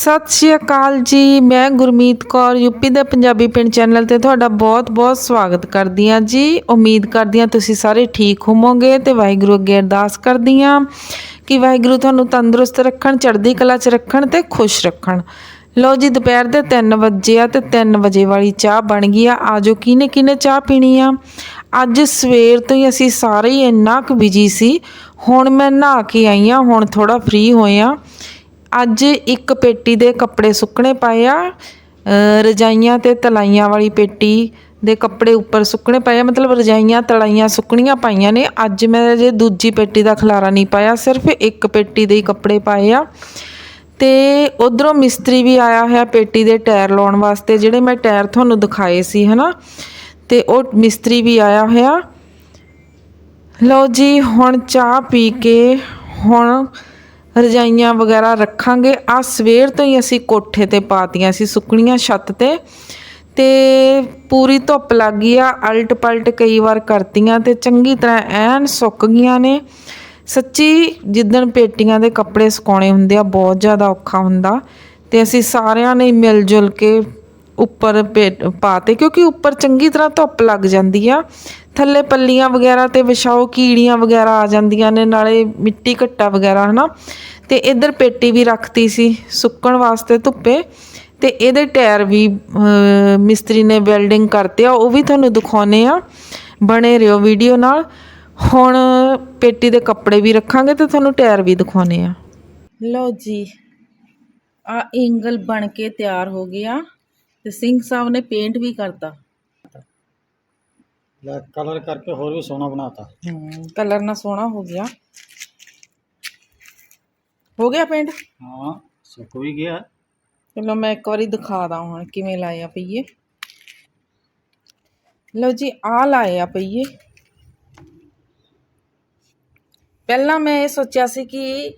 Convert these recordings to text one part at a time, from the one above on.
ਸਤਿ ਸ਼੍ਰੀ ਅਕਾਲ ਜੀ, ਮੈਂ ਗੁਰਮੀਤ ਕੌਰ, ਯੂਪੀ ਦੇ ਪੰਜਾਬੀ ਪਿੰਡ ਚੈਨਲ ਤੇ ਤੁਹਾਡਾ ਬਹੁਤ-ਬਹੁਤ ਸਵਾਗਤ ਕਰਦੀ ਹਾਂ ਜੀ। ਉਮੀਦ ਕਰਦੀ ਹਾਂ ਤੁਸੀਂ ਸਾਰੇ ਠੀਕ ਹੋਵੋਗੇ ਤੇ ਵਾਹਿਗੁਰੂ ਅੱਗੇ ਅਰਦਾਸ ਕਰਦੀ ਹਾਂ ਕਿ ਵਾਹਿਗੁਰੂ ਤੁਹਾਨੂੰ ਤੰਦਰੁਸਤ ਰੱਖਣ, ਚੜ੍ਹਦੀ ਕਲਾ 'ਚ ਰੱਖਣ ਤੇ ਖੁਸ਼ ਰੱਖਣ। ਲਓ ਜੀ, ਦੁਪਹਿਰ ਦੇ 3 ਵਜੇ ਆ ਤੇ 3 ਵਜੇ ਵਾਲੀ ਚਾਹ ਬਣ ਗਈ ਆ। ਆਜੋ ਕਿਨੇ ਕਿਨੇ ਚਾਹ ਪੀਣੀ ਆ? ਅੱਜ ਸਵੇਰ ਤੋਂ ਹੀ ਅਸੀਂ ਸਾਰੇ ਹੀ ਇੰਨਾ ਕੁ ਬਿਜ਼ੀ ਸੀ। ਹੁਣ ਮੈਂ ਨਹਾ ਕੇ ਆਈ ਆ ਹੁਣ ਥੋੜਾ ਫ੍ਰੀ ਹੋਏ ਆ ਅੱਜ ਇੱਕ ਪੇਟੀ ਦੇ ਕੱਪੜੇ ਸੁੱਕਣੇ ਪਏ ਆ ਰਜਾਈਆਂ ਤੇ ਤਲਾਈਆਂ ਵਾਲੀ ਪੇਟੀ ਦੇ ਕੱਪੜੇ ਉੱਪਰ ਸੁੱਕਣੇ ਪਏ ਆ। ਮਤਲਬ ਰਜਾਈਆਂ, ਤਲਾਈਆਂ ਸੁੱਕਣੀਆਂ ਪਾਈਆਂ ਨੇ। ਅੱਜ ਮੈਂ ਜੇ ਦੂਜੀ ਪੇਟੀ ਦਾ ਖਲਾਰਾ ਨਹੀਂ ਪਾਇਆ, ਸਿਰਫ ਇੱਕ ਪੇਟੀ ਦੇ ਹੀ ਕੱਪੜੇ ਪਾਏ ਆ। ਤੇ ਉਧਰੋਂ ਮਿਸਤਰੀ ਵੀ ਆਇਆ ਹੋਇਆ ਪੇਟੀ ਦੇ ਟਾਇਰ ਲਾਉਣ ਵਾਸਤੇ, ਜਿਹੜੇ ਮੈਂ ਟਾਇਰ ਤੁਹਾਨੂੰ ਦਿਖਾਏ ਸੀ, ਹਨਾ? ਤੇ ਉਹ ਮਿਸਤਰੀ ਵੀ ਆਇਆ ਹੋਇਆ। ਲਓ ਜੀ, ਹੁਣ ਚਾਹ ਪੀ ਕੇ ਹੁਣ ਰਜਾਈਆਂ ਵਗੈਰਾ ਰੱਖਾਂਗੇ। ਆ ਸਵੇਰ ਤੋਂ ਹੀ ਅਸੀਂ ਕੋਠੇ ਤੇ ਪਾਤੀਆਂ ਸੀ, ਸੁੱਕਣੀਆਂ ਛੱਤ ਤੇ। ਤੇ ਪੂਰੀ ਧੁੱਪ ਲੱਗ ਗਈ ਆ ਅਲਟ ਪਲਟ ਕਈ ਵਾਰ ਕਰਤੀਆਂ ਤੇ ਚੰਗੀ ਤਰ੍ਹਾਂ ਐਨ ਸੁੱਕ ਗਈਆਂ ਨੇ। ਸੱਚੀ ਜਿੱਦਣ ਪੇਟੀਆਂ ਦੇ ਕੱਪੜੇ ਸੁਕਾਉਣੇ ਹੁੰਦੇ ਆ, ਬਹੁਤ ਜ਼ਿਆਦਾ ਔਖਾ ਹੁੰਦਾ। ਤੇ ਅਸੀਂ ਸਾਰਿਆਂ ਨੇ ਮਿਲ ਜੁਲ ਕੇ ਉੱਪਰ ਪੇ- ਪਾਤੇ, ਕਿਉਂਕਿ ਉੱਪਰ ਚੰਗੀ ਤਰ੍ਹਾਂ ਧੁੱਪ ਲੱਗ ਜਾਂਦੀ ਆ। ਥੱਲੇ ਪੱਲੀਆਂ ਵਗੈਰਾ ਤੇ ਵਿਛਾਓ ਕੀੜੀਆਂ ਵਗੈਰਾ ਆ ਜਾਂਦੀਆਂ ਨੇ, ਨਾਲੇ ਮਿੱਟੀ ਘੱਟਾ ਵਗੈਰਾ, ਹਨਾ? ਤੇ ਇੱਧਰ ਪੇਟੀ ਵੀ ਰੱਖਤੀ ਸੀ ਸੁੱਕਣ ਵਾਸਤੇ ਧੁੱਪੇ ਤੇ ਇਹਦੇ ਟਾਇਰ ਵੀ ਮਿਸਤਰੀ ਨੇ ਵੈਲਡਿੰਗ ਕਰਤੇ ਆ, ਉਹ ਵੀ ਤੁਹਾਨੂੰ ਦਿਖਾਉਨੇ ਆ। ਬਣੇ ਰਹੋ ਵੀਡੀਓ ਨਾਲ। ਹੁਣ ਪੇਟੀ ਦੇ ਕੱਪੜੇ ਵੀ ਰੱਖਾਂਗੇ ਤੇ ਤੁਹਾਨੂੰ ਟਾਇਰ ਵੀ ਦਿਖਾਉਨੇ ਆ। ਲਓ ਜੀ, ਆ ਐਂਗਲ ਬਣ ਕੇ ਤਿਆਰ ਹੋ ਗਿਆ ਤੇ ਸਿੰਘ ਸਾਹਿਬ ਨੇ ਪੇਂਟ ਵੀ ਕਰਤਾ। ਲੈ ਕਲਰ ਕਰਕੇ ਹੋਰ ਵੀ ਸੋਹਣਾ ਬਣਾਤਾ। ਕਲਰ ਨਾ ਸੋਹਣਾ ਹੋ ਗਿਆ। ਹੋ ਗਿਆ ਪੇਂਟ ਹਾਂ ਸੁੱਕ ਵੀ ਗਿਆ। ਚਲੋ ਮੈਂ ਇੱਕ ਵਾਰੀ ਦਿਖਾ ਦਾਂ ਹੁਣ ਕਿਵੇਂ ਲਾਏ ਆ ਪਈਏ। ਲਓ ਜੀ ਆ ਲਾਏ ਆ ਪਈਏ। ਪਹਿਲਾਂ ਮੈਂ ਇਹ ਸੋਚਿਆ ਸੀ ਕਿ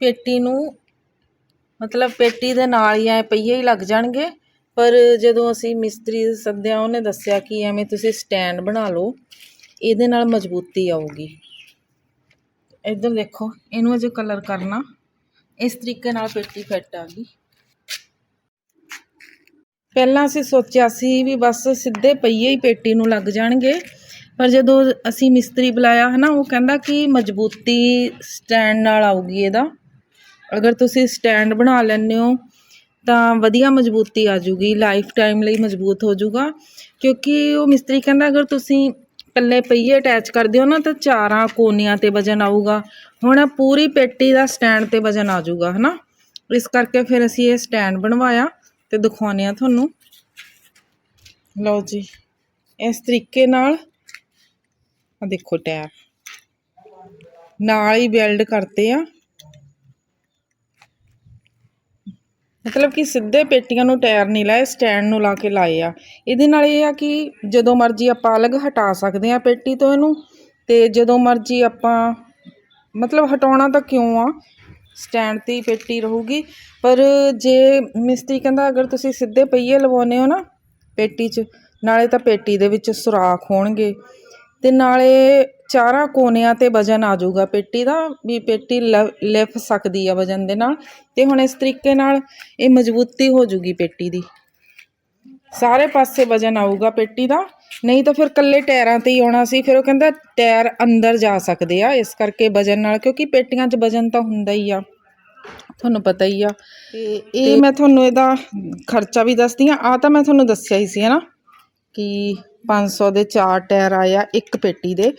ਪੇਟੀ ਨੂੰ ਮਤਲਬ ਪੇਟੀ ਦੇ ਨਾਲ ਹੀ ਐ ਪਈਏ ਹੀ ਲੱਗ ਜਾਣਗੇ। ਪਰ ਜਦੋਂ ਅਸੀਂ ਮਿਸਤਰੀ ਸੱਦਿਆ, ਉਹਨੇ ਦੱਸਿਆ ਕਿ ਐਵੇਂ ਤੁਸੀਂ ਸਟੈਂਡ ਬਣਾ ਲਓ, ਇਹਦੇ ਨਾਲ ਮਜ਼ਬੂਤੀ ਆਊਗੀ। ਇੱਧਰ ਦੇਖੋ, ਇਹਨੂੰ ਅਜੇ ਕਲਰ ਕਰਨਾ, ਇਸ ਤਰੀਕੇ ਨਾਲ ਪੇਟੀ ਫਿੱਟ ਆ ਗਈ। ਪਹਿਲਾਂ ਅਸੀਂ ਸੋਚਿਆ ਸੀ ਵੀ ਬਸ ਸਿੱਧੇ ਪਈਏ ਹੀ ਪੇਟੀ ਨੂੰ ਲੱਗ ਜਾਣਗੇ, ਪਰ ਜਦੋਂ ਅਸੀਂ ਮਿਸਤਰੀ ਬੁਲਾਇਆ, ਹਨਾ, ਉਹ ਕਹਿੰਦਾ ਕਿ ਮਜ਼ਬੂਤੀ ਸਟੈਂਡ ਨਾਲ ਆਊਗੀ ਇਹਦਾ। ਅਗਰ ਤੁਸੀਂ ਸਟੈਂਡ ਬਣਾ ਲੈਂਦੇ ਹੋ ਤਾਂ ਵਧੀਆ ਮਜ਼ਬੂਤੀ ਆ ਜੂਗੀ ਲਾਈਫ ਟਾਈਮ ਲਈ ਮਜ਼ਬੂਤ ਹੋ ਜੂਗਾ ਕਿਉਂਕਿ ਉਹ ਮਿਸਤਰੀ ਕਹਿੰਦਾ, ਅਗਰ ਤੁਸੀਂ ਇਕੱਲੇ ਪਹੀਏ ਅਟੈਚ ਕਰਦੇ ਹੋ ਨਾ, ਤਾਂ ਚਾਰਾਂ ਕੋਨਿਆਂ ਤੇ ਵਜਨ ਆਊਗਾ। ਹੁਣ ਪੂਰੀ ਪੇਟੀ ਦਾ ਸਟੈਂਡ ਤੇ ਵਜਨ ਆ ਜਾਊਗਾ, ਹਨਾ? ਇਸ ਕਰਕੇ ਫਿਰ ਅਸੀਂ ਇਹ ਸਟੈਂਡ ਬਣਵਾਇਆ ਤੇ ਦਿਖਾਉਂਦੇ ਆ ਤੁਹਾਨੂੰ। ਲਓ ਜੀ, ਇਸ ਤਰੀਕੇ ਨਾਲ ਆ ਦੇਖੋ ਟਾਇਰ ਨਾਲ ਹੀ ਵੈਲਡ ਕਰਤੇ ਆ। ਮਤਲਬ ਕਿ ਸਿੱਧੇ ਪੇਟੀਆਂ ਨੂੰ ਟਾਇਰ ਨਹੀਂ ਲਾਏ, ਸਟੈਂਡ ਨੂੰ ਲਾ ਕੇ ਲਾਏ ਆ। ਇਹਦੇ ਨਾਲ ਇਹ ਆ ਕਿ ਜਦੋਂ ਮਰਜ਼ੀ ਆਪਾਂ ਅਲੱਗ ਹਟਾ ਸਕਦੇ ਆ ਪੇਟੀ ਤੋਂ ਇਹਨੂੰ, ਤੇ ਜਦੋਂ ਮਰਜ਼ੀ ਆਪਾਂ ਮਤਲਬ ਹਟਾਉਣਾ ਤਾਂ ਕਿਉਂ ਆ? ਸਟੈਂਡ ਤੇ ਹੀ ਪੇਟੀ ਰਹੂਗੀ। ਪਰ ਜੇ ਮਿਸਤਰੀ ਕਹਿੰਦਾ ਅਗਰ ਤੁਸੀਂ ਸਿੱਧੇ ਪਹੀਏ ਲਵਾਉਨੇ ਹੋ ਨਾ ਪੇਟੀ 'ਚ, ਨਾਲੇ ਤਾਂ ਪੇਟੀ ਦੇ ਵਿੱਚ ਸੁਰਾਖ ਹੋਣਗੇ। ਤੇ ਨਾਲੇ ਚਾਰਾਂ ਕੋਨਿਆਂ ਤੇ ਵਜਨ ਆ ਜਾਊਗਾ ਪੇਟੀ ਦਾ ਵੀ ਪੇਟੀ ਲਿਫ ਸਕਦੀ ਆ ਵਜਨ ਦੇ ਨਾਲ ਤੇ ਹੁਣ ਇਸ ਤਰੀਕੇ ਨਾਲ ਇਹ ਮਜ਼ਬੂਤੀ ਹੋ ਜੂਗੀ ਪੇਟੀ ਦੀ। ਸਾਰੇ ਪਾਸੇ ਵਜਨ ਆਊਗਾ ਪੇਟੀ ਦਾ ਨਹੀਂ ਤਾਂ ਫਿਰ ਕੱਲੇ ਟਾਇਰਾਂ ਤੇ ਹੀ ਆਉਣਾ ਸੀ ਫਿਰ ਉਹ ਕਹਿੰਦਾ ਟਾਇਰ ਅੰਦਰ ਜਾ ਸਕਦੇ ਆ ਇਸ ਕਰਕੇ ਵਜਨ ਨਾਲ ਕਿਉਂਕਿ ਪੇਟੀਆਂ 'ਚ ਵਜਨ ਤਾਂ ਹੁੰਦਾ ਹੀ ਆ ਤੁਹਾਨੂੰ ਪਤਾ ਹੀ ਆ। ਤੇ ਇਹ ਮੈਂ ਤੁਹਾਨੂੰ ਇਹਦਾ ਖਰਚਾ ਵੀ ਦੱਸਦੀ ਆ ਆ ਤਾਂ ਮੈਂ ਤੁਹਾਨੂੰ ਦੱਸਿਆ ਹੀ ਸੀ ਹਨਾ ਕਿ 500 ਦੇ ਚਾਰ ਟਾਇਰ ਆਇਆ ਇੱਕ ਪੇਟੀ ਦੇ।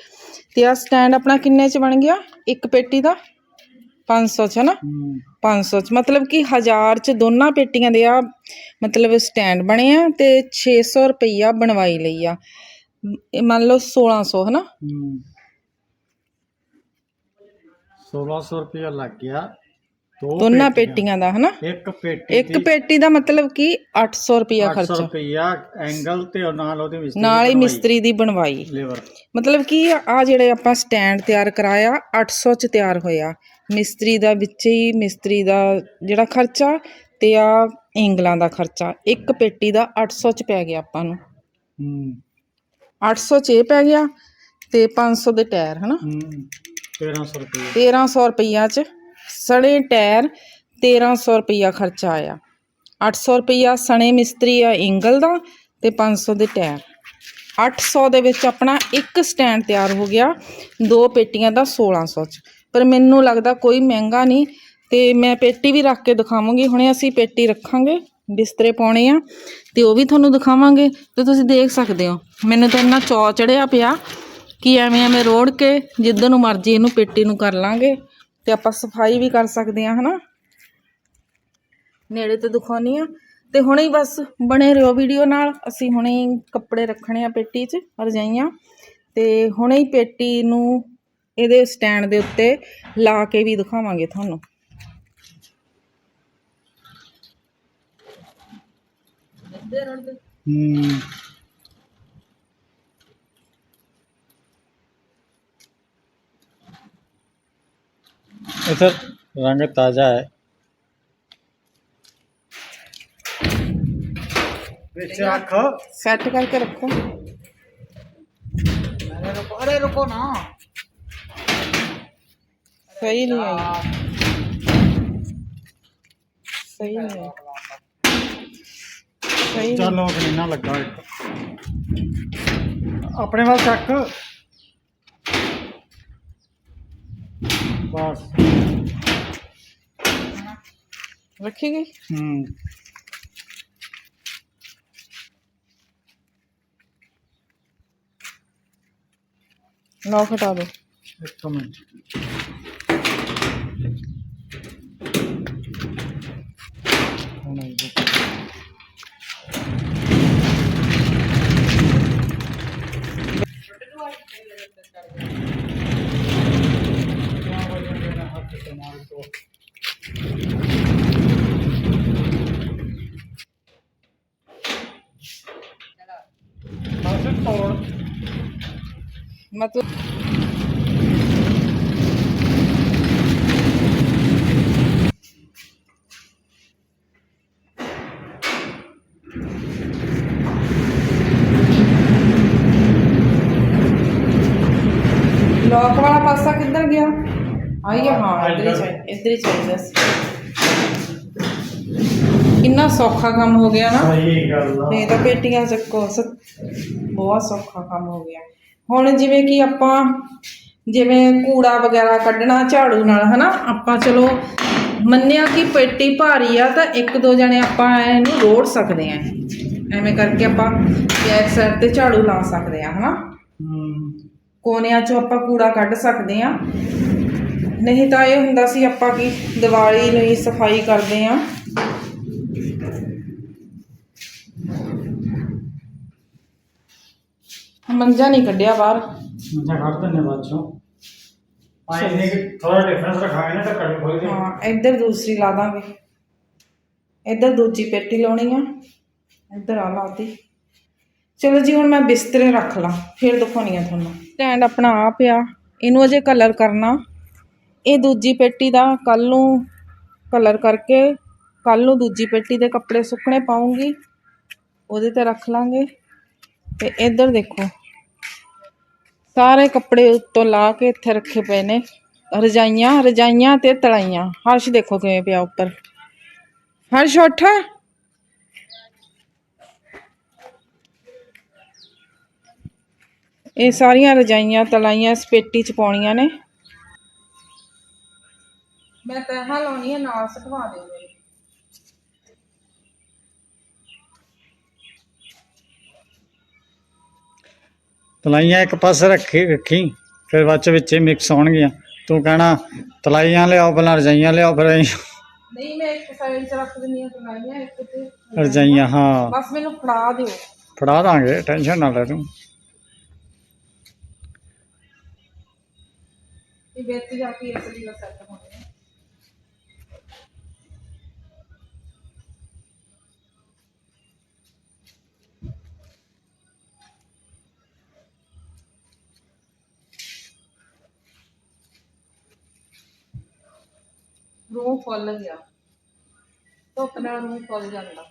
ਤੇ ਆ ਸਟੈਂਡ ਆਪਣਾ ਕਿੰਨੇ 'ਚ ਬਣ ਗਿਆ? ਇੱਕ ਪੇਟੀ ਦਾ? 500 'ਚ ਹਨਾ 500 ਚ। ਮਤਲਬ ਕਿ 1000 ਚ ਦੋਨਾਂ ਪੇਟੀਆਂ ਦੇ ਆ ਮਤਲਬ ਸਟੈਂਡ ਬਣੇ ਆ ਤੇ 600 ਰੁਪਈਆ ਬਣਵਾਈ ਲਈ ਆ। ਇਹ ਮੰਨ ਲਓ 1600 ਹਨਾ? 1600 ਰੁਪਇਆ ਲੱਗ ਗਿਆ। ਦੋਨਾਂ ਪੇਟੀਆਂ। ਦਾ ਹਨਾ? ਇੱਕ ਪੇਟੀ ਇੱਕ ਪੇਟੀ ਦਾ ਮਤਲਬ ਕਿ 800 ਰੁਪਈਆ 800 ਖਰਚਾ। ਰੁਪਇਆ ਐਂਗਲ ਤੇ ਨਾਲ ਉਹਦੇ ਵਿੱਚ ਨਾਲ ਹੀ ਮਿਸਤਰੀ ਦੀ ਬਣਵਾਈ। ਮਤਲਬ ਕਿ ਆ ਜਿਹੜੇ ਆਪਾਂ ਸਟੈਂਡ ਤਿਆਰ ਕਰਾਇਆ 800 ਚ ਤਿਆਰ ਹੋਇਆ। ਮਿਸਤਰੀ ਦਾ ਵਿੱਚ ਹੀ ਮਿਸਤਰੀ ਦਾ ਜਿਹੜਾ ਖਰਚਾ ਤੇ ਆ ਇੰਗਲਾਂ ਦਾ ਖਰਚਾ। ਇੱਕ ਪੇਟੀ ਦਾ 800 ਚ ਪੈ ਗਿਆ ਆਪਾਂ ਨੂੰ। ਹੂੰ। 800 ਚ ਇਹ ਪੈ ਗਿਆ ਤੇ 500 ਦੇ ਟਾਇਰ ਹਨਾ? ਹੂੰ। 1300 ਰੁਪਇਆ। 1300 ਰੁਪਈਆ ਚ ਸੜੇ ਟਾਇਰ 1300 ਰੁਪਈਆ ਖਰਚਾ ਆਇਆ। 800 ਰੁਪਈਆ ਸਣੇ ਮਿਸਤਰੀ ਆ ਇੰਗਲ ਦਾ ਤੇ 500 ਦੇ ਟਾਇਰ 800 ਦੇ ਵਿੱਚ ਆਪਣਾ ਇੱਕ ਸਟੈਂਡ ਤਿਆਰ ਹੋ ਗਿਆ, ਦੋ ਪੇਟੀਆਂ ਦਾ 1600 ਚ। ਪਰ ਮੈਨੂੰ ਲੱਗਦਾ ਕੋਈ ਮਹਿੰਗਾ ਨਹੀਂ ਤੇ ਮੈਂ ਪੇਟੀ ਵੀ ਰੱਖ ਕੇ ਦਿਖਾਵਾਂਗੀ। ਹੁਣੇ ਅਸੀਂ ਪੇਟੀ ਰੱਖਾਂਗੇ, ਬਿਸਤਰੇ ਪਾਉਣੇ ਆ ਤੇ ਉਹ ਵੀ ਤੁਹਾਨੂੰ ਦਿਖਾਵਾਂਗੇ ਤੇ ਤੁਸੀਂ ਦੇਖ ਸਕਦੇ ਹੋ। ਮੈਨੂੰ ਤਾਂ ਇੰਨਾ ਚੌ ਚੜਿਆ ਪਿਆ ਕਿ ਐਵੇਂ ਐਵੇਂ ਰੋੜ ਕੇ ਜਿੱਦਾਂ ਨੂੰ ਮਰਜ਼ੀ ਇਹਨੂੰ ਪੇਟੀ ਨੂੰ ਕਰ ਲਾਂਗੇ। ਤੇ ਆਪਾਂ ਸਫ਼ਾਈ ਵੀ ਕਰ ਸਕਦੇ ਆ ਹਨਾ? ਨੇੜੇ ਤੇ ਦਿਖਾਉਣੀ ਆ। ਤੇ ਹੁਣੇ ਹੀ ਬਸ ਬਣੇ ਰਹੋ ਵੀਡੀਓ ਨਾਲ। ਅਸੀਂ ਹੁਣੇ ਹੀ ਕੱਪੜੇ ਰੱਖਣੇ ਆ ਪੇਟੀ 'ਚ, ਰਜਾਈਆਂ। ਤੇ ਹੁਣੇ ਹੀ ਪੇਟੀ ਨੂੰ ਇਹਦੇ ਸਟੈਂਡ ਦੇ ਉੱਤੇ ਲਾ ਕੇ ਵੀ ਦਿਖਾਵਾਂਗੇ ਤੁਹਾਨੂੰ। ਹੂੰ। इधर रंग ताज़ा है। रखो। सेट करके रखो। अरे रुको ना। सही नहीं है। सही नहीं है। सही चलो ना लगा। अपने वाल चक ਬਸ। ਰੱਖੀ ਗਈ? ਹੂੰ। ਲੌਕ ਹਟਾ ਦਿਓ ਇੱਕ ਮਿੰਟ। ਹੁਣ ਆਈ ਮਤਲਬ ਲੋਕ ਵਾਲਾ ਪਾਸਾ ਕਿੱਧਰ ਗਿਆ ਆਈ ਹਾਂ ਇੱਧਰ ਹੀ ਚਾਹੀਦਾ ਇੱਧਰ ਹੀ ਚਾਹੀਦਾ ਸੀ ਕਿੰਨਾ ਸੌਖਾ ਕੰਮ ਹੋ ਗਿਆ ਨਾ ਸਹੀ ਗੱਲ ਆ ਨਹੀਂ ਤਾਂ ਪੇਟੀਆਂ ਚੱਕੋ ਸ- ਬਹੁਤ ਸੌਖਾ ਕੰਮ ਹੋ ਗਿਆ ਹੁਣ ਜਿਵੇਂ ਕਿ ਆਪਾਂ ਜਿਵੇਂ ਕੂੜਾ ਵਗੈਰਾ ਕੱਢਣਾ, ਝਾੜੂ ਨਾਲ, ਹਨਾ? ਆਪਾਂ ਚਲੋ ਮੰਨਿਆ ਕਿ ਪੇਟੀ ਭਾਰੀ ਆ, ਤਾਂ ਇੱਕ ਦੋ ਜਣੇ ਆਪਾਂ ਇਹਨੂੰ ਰੋੜ ਸਕਦੇ ਆ। ਐਵੇਂ ਕਰਕੇ ਆਪਾਂ ਬੈਕ ਸਾਈਡ ਤੇ ਝਾੜੂ ਲਾ ਸਕਦੇ ਆ, ਹਨਾ? ਹੂੰ ਕੋਨਿਆਂ ਚੋਂ ਆਪਾਂ ਕੂੜਾ ਕੱਢ ਸਕਦੇ ਆ। ਨਹੀਂ ਤਾਂ ਇਹ ਹੁੰਦਾ ਸੀ ਆਪਾਂ ਕਿ ਦੀਵਾਲੀ ਨੂੰ ਹੀ ਸਫ਼ਾਈ ਕਰਦੇ ਆ। ਮੰਜਾ ਨਹੀਂ ਕੱਢਿਆ ਬਾਹਰ। ਮੁੰਡਾ ਕੱਢ ਦਿੰਦੇ ਬਾਅਦ ਚੋਂ। ਆਏ ਨੇ ਕਿ ਥੋੜਾ ਡਿਫਰੈਂਸ ਰਖਾਏ ਨਾ ਢੱਕਣ ਨੂੰ ਖੋਲ ਕੇ ਹਾਂ ਇੱਧਰ ਦੂਸਰੀ ਲਾ ਦਾਂਗੇ। ਇੱਧਰ ਦੂਜੀ ਪੇਟੀ ਲਾਉਣੀ ਆ। ਇੱਧਰ ਆ ਲਾਤੀ ਚਲੋ ਜੀ ਹੁਣ ਮੈਂ ਬਿਸਤਰੇ ਰੱਖ ਲਾਂ। ਫਿਰ ਦਿਖਾਉਣੀ ਆ ਤੁਹਾਨੂੰ। ਸਟੈਂਡ ਆਪਣਾ ਆ ਪਿਆ। ਇਹਨੂੰ ਅਜੇ ਕਲਰ ਕਰਨਾ। ਇਹ ਦੂਜੀ ਪੇਟੀ ਦਾ ਕੱਲ ਨੂੰ ਕਲਰ ਕਰਕੇ ਕੱਲ ਨੂੰ ਦੂਜੀ ਪੇਟੀ ਦੇ ਕੱਪੜੇ ਸੁੱਕਣੇ ਪਾਉਂਗੀ। ਉਹਦੇ ਤੇ ਰੱਖ ਲਾਂਗੇ। ਤੇ ਇੱਧਰ ਦੇਖੋ। ਸਾਰੇ ਕੱਪੜੇ ਉੱਤੋਂ ਲਾ ਕੇ ਇੱਥੇ ਰੱਖੇ ਪਏ ਨੇ। ਰਜਾਈਆਂ ਰਜਾਈਆਂ ਤੇ ਤਲਾਈਆਂ। ਹਰਸ਼ ਦੇਖੋ ਕਿਵੇਂ ਪਿਆ ਉੱਪਰ। ਹਰਸ਼ ਉੱਠ। ਇਹ ਸਾਰੀਆਂ ਰਜਾਈਆਂ, ਤਲਾਈਆਂ ਇਸ ਪੇਟੀ ਚ ਪਾਉਣੀਆਂ ਨੇ। ਮੈਂ ਤਹਾਂ ਲਾਉਣੀ ਹੈ ਨਾਲ ਸੁਕਵਾ ਦਿਓ ਤਲਾਈਆਂ ਇੱਕ ਪਾਸੇ ਰੱਖੀ ਰੱਖੀ ਫਿਰ ਬਾਅਦ ਚ ਵਿੱਚੇ ਮਿਕਸ ਹੋਣਗੀਆਂ। ਤੂੰ ਕਹਿਣਾ ਤਲਾਈਆਂ ਲਿਆਓ ਪਹਿਲਾਂ ਰਜਾਈਆਂ ਲਿਆਓ ਫਿਰ ਅਸੀਂ। ਨਹੀਂ ਮੈਂ ਇੱਕ ਸਾਈਡ 'ਚ ਰੱਖ ਦਿੰਦੀ ਹਾਂ ਤਲਾਈਆਂ ਇੱਕ ਤੇ ਰਜਾਈਆਂ। ਹਾਂ। ਬਸ ਮੈਨੂੰ ਫੜਾ ਦਿਓ। ਫੜਾ ਦਾਂਗੇ ਟੈਨਸ਼ਨ ਨਾ ਲੈ ਤੂੰ। ਇਹ ਵਿੱਚ ਜਾ ਕੇ ਅਸਲੀ ਦਾ ਸੈੱਟ ਹੋਣੇ। ਰੂਹ ਫੁੱਲ ਗਿਆ ਧੁੱਪ ਨਾਲ ਰੂਹ ਫੁੱਲ ਜਾਂਦਾ।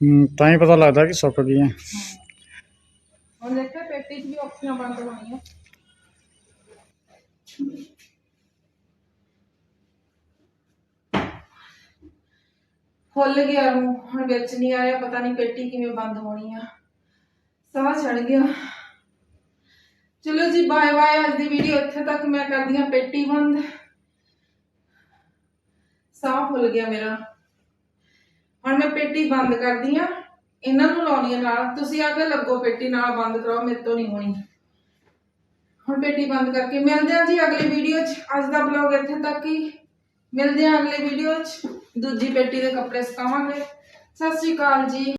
ਹੂੰ, ਤਾਂ ਹੀ ਪਤਾ ਲੱਗਦਾ ਕਿ ਸੁੱਕ ਗਈਆਂ ਹੁਣ ਦੇਖਿਆ ਪੇਟੀ 'ਚ ਵੀ ਆਪਸ਼ਨਾਂ ਬੰਦ ਹੋਣੀਆਂ। ਫੁੱਲ ਗਿਆ ਰੂ ਹੁਣ ਵਿੱਚ ਨਹੀਂ ਆਇਆ ਪਤਾ ਨਹੀਂ ਪੇਟੀ ਕਿਵੇਂ ਬੰਦ ਹੋਣੀ ਆ। ਸਾਹ ਚੜ ਗਿਆ। ਚਲੋ ਜੀ ਬਾਏ ਬਾਏ ਅੱਜ ਦੀ ਵੀਡੀਓ ਇੱਥੇ ਤੱਕ। ਮੈਂ ਕਰਦੀ ਹਾਂ ਪੇਟੀ ਬੰਦ। ਸਾਹ ਫੁੱਲ ਗਿਆ ਮੇਰਾ। ਹੁਣ ਮੈਂ ਪੇਟੀ ਬੰਦ ਕਰਦੀ ਆ। ਇਹਨਾਂ ਨੂੰ ਲਾਉਣੀ ਆ ਨਾਲ। ਤੁਸੀਂ ਆ ਕੇ ਲੱਗੋ ਪੇਟੀ, ਨਾਲ ਬੰਦ ਕਰਾਓ, ਮੇਰੇ ਤੋਂ ਨਹੀਂ ਹੋਣੀ। ਹੁਣ ਪੇਟੀ ਬੰਦ ਕਰਕੇ ਮਿਲਦੇ ਹਾਂ ਜੀ ਅਗਲੀ ਵੀਡੀਓ 'ਚ। ਅੱਜ ਦਾ ਬਲੌਗ ਇੱਥੇ ਤੱਕ ਹੀ। ਮਿਲਦੇ ਹਾਂ ਅਗਲੀ ਵੀਡੀਓ 'ਚ। ਦੂਜੀ ਪੇਟੀ ਦੇ ਕੱਪੜੇ ਸੁਕਾਵਾਂਗੇ। ਸਤਿ ਸ਼੍ਰੀ ਅਕਾਲ ਜੀ।